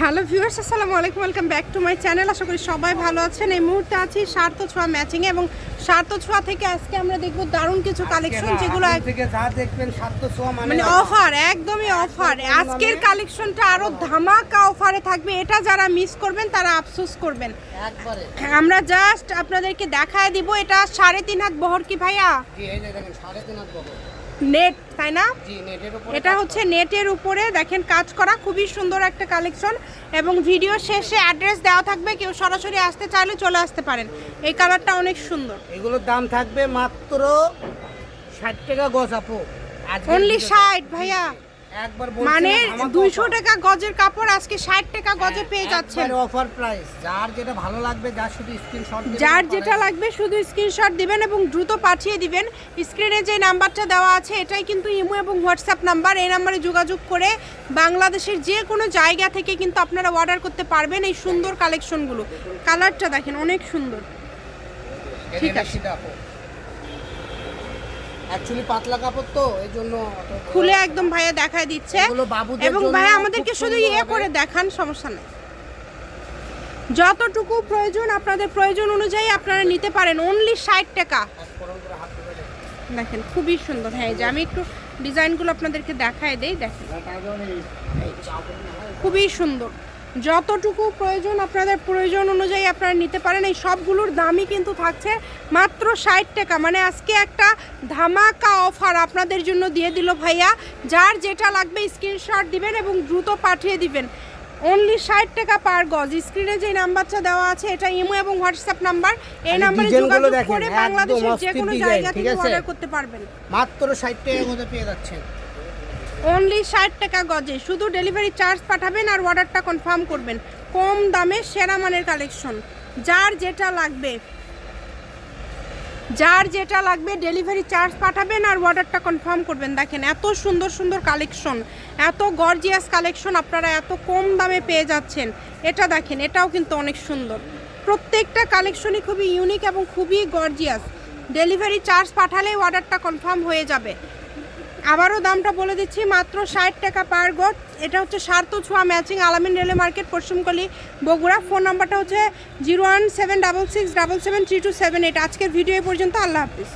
Hello viewers আসসালামু আলাইকুম welcome back to my channel. আশা করি সবাই ভালো আছেন। এই মুহূর্তে আছি সার্থ ছোঁয়া ম্যাচিং এবং সার্থ ছোঁয়া থেকে আজকে আমরা দেখব দারুণ কিছু কালেকশন যেগুলো থেকে যা দেখবেন ছোঁয়া মানে মানে অফার। একদমই অফার আজকের কালেকশনটা আরও ধামাকা অফারে থাকবে। এটা যারা মিস করবেন তারা আফসোস করবেন। একবারে। আমরা জাস্ট আপনাদেরকে দেখায় দিব এটা সাড়ে তিন হাত বহর কি ভাইয়া? নেট তাই না? এটা হচ্ছে নেটের উপরে দেখেন কাজ করা। খুবই সুন্দর একটা কালেকশন এবং ভিডিও শেষে অ্যাড্রেস দেওয়া থাকবে কেউ সরাসরি আসতে চাইলে চলে আসতে পারেন। এই কালারটা অনেক সুন্দর। এগুলোর দাম থাকবে মাত্র ষাট টাকা গজাপো আপু। অনলি ষাট ভাইয়া। মানে দুইশো টাকা গজের কাপড় আজকে ষাট টাকা গজে পেয়ে যাচ্ছেন। অফার প্রাইস যার যেটা ভালো লাগবে যার শুধু স্ক্রিনশট যার যেটা লাগবে শুধু স্ক্রিনশট দিবেন এবং দ্রুত পাঠিয়ে দিবেন। স্ক্রিনে যে নাম্বারটা দেওয়া আছে এটাই কিন্তু ইমো এবং হোয়াটসঅ্যাপ নাম্বার। এই নাম্বারে যোগাযোগ করে বাংলাদেশের যে কোনো জায়গা থেকে কিন্তু আপনারা অর্ডার করতে পারবেন এই সুন্দর কালেকশনগুলো কালারটা দেখেন অনেক সুন্দর। ঠিক আছে। অ্যাকচুয়ালি পাতলা কাপড় তো এই জন্য খুলে একদম ভাইয়া দেখায় দিচ্ছে। এবং ভাইয়া আমাদেরকে শুধু ইয়ে করে দেখান সমস্যা নেই। যতটুকু প্রয়োজন আপনাদের প্রয়োজন অনুযায়ী আপনারা নিতে পারেন। অনলি ষাট টাকা। দেখেন। খুবই সুন্দর। হ্যাঁ যে আমি একটু ডিজাইনগুলো আপনাদেরকে দেখায় দেই দেখেন। খুবই সুন্দর। যতটুকু প্রয়োজন আপনাদের প্রয়োজন অনুযায়ী আপনারা নিতে পারেন। এই সবগুলোর দামই কিন্তু থাকছে মাত্র ষাট টাকা। মানে আজকে একটা ধামাকা অফার আপনাদের জন্য দিয়ে দিল ভাইয়া। যার যেটা লাগবে স্ক্রিনশট দিবেন এবং দ্রুত পাঠিয়ে দিবেন। অনলি ষাট টাকা পার গজ। স্ক্রিনে যে নাম্বারটা দেওয়া আছে এটা ইমো এবং হোয়াটসঅ্যাপ নাম্বার। এই নাম্বারে যোগাযোগ করে বাংলাদেশের যে কোনো জায়গা থেকে অর্ডার করতে পারবেন। মাত্র ষাট মধ্যে পেয়ে যাচ্ছেন। অনলি ষাট টাকা গজে। শুধু ডেলিভারি চার্জ পাঠাবেন আর অর্ডারটা কনফার্ম করবেন। কম দামে সেরা মানের কালেকশন যার যেটা লাগবে, যার যেটা লাগবে ডেলিভারি চার্জ পাঠাবেন আর অর্ডারটা কনফার্ম করবেন। দেখেন এত সুন্দর সুন্দর কালেকশন এত গর্জিয়াস কালেকশন আপনারা এত কম দামে পেয়ে যাচ্ছেন। এটা দেখেন, এটাও কিন্তু অনেক সুন্দর। প্রত্যেকটা কালেকশনই খুবই ইউনিক এবং খুবই গর্জিয়াস ডেলিভারি চার্জ পাঠালে অর্ডারটা কনফার্ম হয়ে যাবে। আবারও দামটা বলে দিচ্ছি, মাত্র ষাট টাকা পার গড এটা হচ্ছে সার্থ ছোঁয়া ম্যাচিং আলামিন রেলে মার্কেট, পশ্চিমকলি বগুড়া। ফোন নাম্বারটা হচ্ছে zero one seven double six double seven three two seven eight. আজকের ভিডিও পর্যন্ত, আল্লাহ হাফিজ।